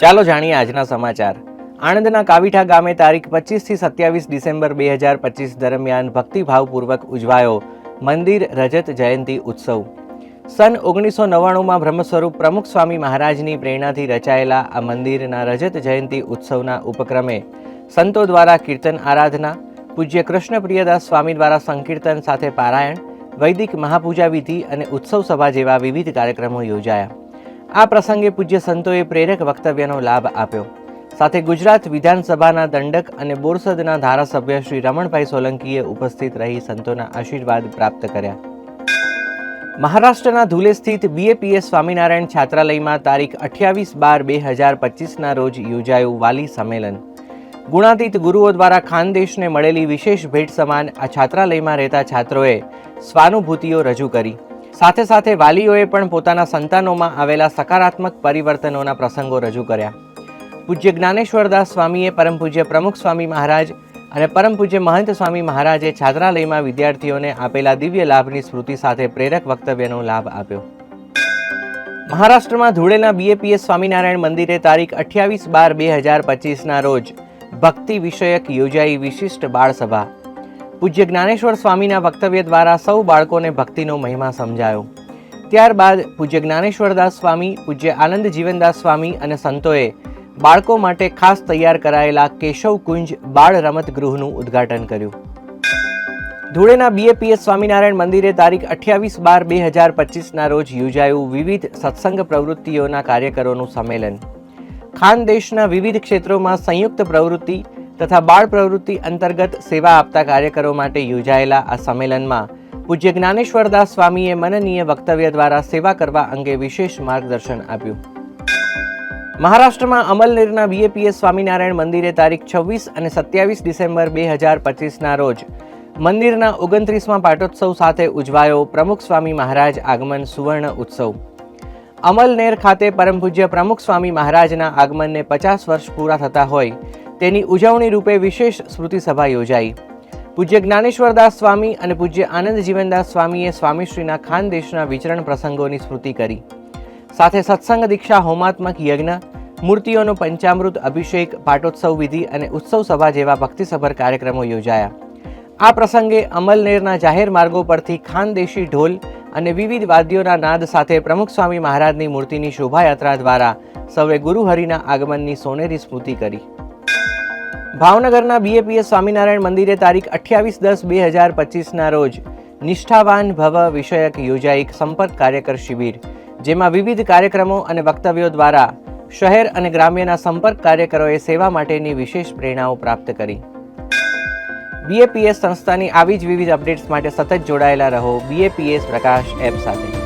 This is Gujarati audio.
ચાલો જાણીએ આજના સમાચાર. આણંદના કાવીઠા ગામે તારીખ પચીસથી સત્યાવીસ ડિસેમ્બર બે હજાર પચીસ દરમિયાન ભક્તિભાવપૂર્વક ઉજવાયો મંદિર રજત જયંતી ઉત્સવ. સન ઓગણીસો નવ્વાણુંમાં બ્રહ્મસ્વરૂપ પ્રમુખ સ્વામી મહારાજની પ્રેરણાથી રચાયેલા આ મંદિરના રજત જયંતી ઉત્સવના ઉપક્રમે સંતો દ્વારા કીર્તન આરાધના, પૂજ્ય કૃષ્ણ પ્રિયદાસ સ્વામી દ્વારા સંકીર્તન સાથે પારાયણ, વૈદિક મહાપૂજા વિધિ અને ઉત્સવ સભા જેવા વિવિધ કાર્યક્રમો યોજાયા. આ પ્રસંગે પૂજ્ય સંતોએ પ્રેરક વક્તવ્યનો લાભ આપ્યો. સાથે ગુજરાત વિધાનસભાના દંડક અને બોરસદના ધારાસભ્ય શ્રી રમણભાઈ સોલંકીએ ઉપસ્થિત રહી સંતોના આશીર્વાદ પ્રાપ્ત કર્યા. મહારાષ્ટ્રના ધુલે સ્થિત બીએપીએસ સ્વામિનારાયણ છાત્રાલયમાં તારીખ અઠ્યાવીસ બાર બે હજાર પચીસના રોજ યોજાયું વાલી સંમેલન. ગુણાતીત ગુરુઓ દ્વારા ખાનદેશને મળેલી વિશેષ ભેટ સમાન આ છાત્રાલયમાં રહેતા છાત્રોએ સ્વાનુભૂતિઓ રજૂ કરી. સાથે સાથે વાલીઓએ પણ પોતાના સંતાનોમાં આવેલા સકારાત્મક પરિવર્તનોના પ્રસંગો રજૂ કર્યા. પૂજ્ય જ્ઞાનેશ્વરદાસ સ્વામીએ પરમ પૂજ્ય પ્રમુખ સ્વામી મહારાજ અને પરમ પૂજ્ય મહંત સ્વામી મહારાજે છાત્રાલયમાં વિદ્યાર્થીઓને આપેલા દિવ્ય લાભની સ્મૃતિ સાથે પ્રેરક વક્તવ્યનો લાભ આપ્યો. મહારાષ્ટ્રમાં ધૂળેના બીએપીએસ સ્વામિનારાયણ મંદિરે તારીખ અઠ્યાવીસ બાર બે હજાર પચીસના રોજ ભક્તિ વિષયક યોજાઈ વિશિષ્ટ બાળસભા. પૂજ્ય જ્ઞાનેશ્વર સ્વામીના વક્તવ્ય દ્વારા સૌ બાળકોને ભક્તિનો મહિમા સમજાયો. ત્યારબાદ પૂજ્ય જ્ઞાનેશ્વરદાસ સ્વામી, પૂજ્ય આનંદ જીવનદાસ સ્વામી અને સંતોએ બાળકો માટે ખાસ તૈયાર કરાયેલા કેશવ કુંજ બાળ રમત ગૃહનું ઉદ્ઘાટન કર્યું. ધૂળેના બીએપીએસ સ્વામિનારાયણ મંદિરે તારીખ અઠ્યાવીસ બાર બે હજાર પચીસના રોજ યોજાયું વિવિધ સત્સંગ પ્રવૃત્તિઓના કાર્યકરોનું સંમેલન. ખાન દેશના વિવિધ ક્ષેત્રોમાં સંયુક્ત પ્રવૃત્તિ તથા બાળ પ્રવૃત્તિ અંતર્ગત સેવા આપતા કાર્યકરો માટે યોજાયેલા આ સંમેલનમાં પૂજ્ય જ્ઞાનેશ્વરદાસ સ્વામીએ મનનીય વક્તવ્ય દ્વારા સેવા કરવા અંગે વિશેષ માર્ગદર્શન આપ્યું. મહારાષ્ટ્રમાં અમલનેરના બીએપીએસ સ્વામિનારાયણ મંદિરે તારીખ છવ્વીસ અને સત્યાવીસ ડિસેમ્બર બે હજાર પચીસના રોજ મંદિરના ઓગણત્રીસમાં પાટોત્સવ સાથે ઉજવાયો પ્રમુખ સ્વામી મહારાજ આગમન સુવર્ણ ઉત્સવ. અમલનેર ખાતે પરમ પૂજ્ય પ્રમુખ સ્વામી મહારાજના આગમનને પચાસ વર્ષ પૂરા થતા હોય તેની ઉજવણી રૂપે વિશેષ સ્મૃતિ સભા યોજાઈ. પૂજ્ય જ્ઞાનેશ્વરદાસ સ્વામી અને પૂજ્ય આનંદ જીવનદાસ સ્વામીએ સ્વામીશ્રીના ખાનદેશના વિચરણ પ્રસંગોની સ્મૃતિ કરી. સાથે સત્સંગ, દીક્ષા, હોમાત્મક, યજ્ઞ, મૂર્તિઓનો પંચામૃત, અભિષેક, પાટોત્સવ વિધિ અને ઉત્સવ સભા જેવા ભક્તિસભર કાર્યક્રમો યોજાયા. આ પ્રસંગે અમલનેરના જાહેર માર્ગો પરથી ખાનદેશી ઢોલ અને વિવિધ વાદ્યોના નાદ સાથે પ્રમુખ સ્વામી મહારાજની મૂર્તિની શોભાયાત્રા દ્વારા સૌએ ગુરુહરિના આગમનની સોનેરી સ્મૃતિ કરી. ભાવનગરના બીએપીએસ સ્વામિનારાયણ મંદિરે તારીખ અઠ્યાવીસ દસ બે હજાર પચીસના રોજ નિષ્ઠાવાન ભવ વિષયક યોજાઈ સંપર્ક કાર્યકર શિબિર, જેમાં વિવિધ કાર્યક્રમો અને વક્તવ્યો દ્વારા શહેર અને ગ્રામ્યના સંપર્ક કાર્યકરોએ સેવા માટેની વિશેષ પ્રેરણાઓ પ્રાપ્ત કરી. બીએપીએસ સંસ્થાની આવી જ વિવિધ અપડેટ્સ માટે સતત જોડાયેલા રહો બીએપીએસ પ્રકાશ એપ સાથે.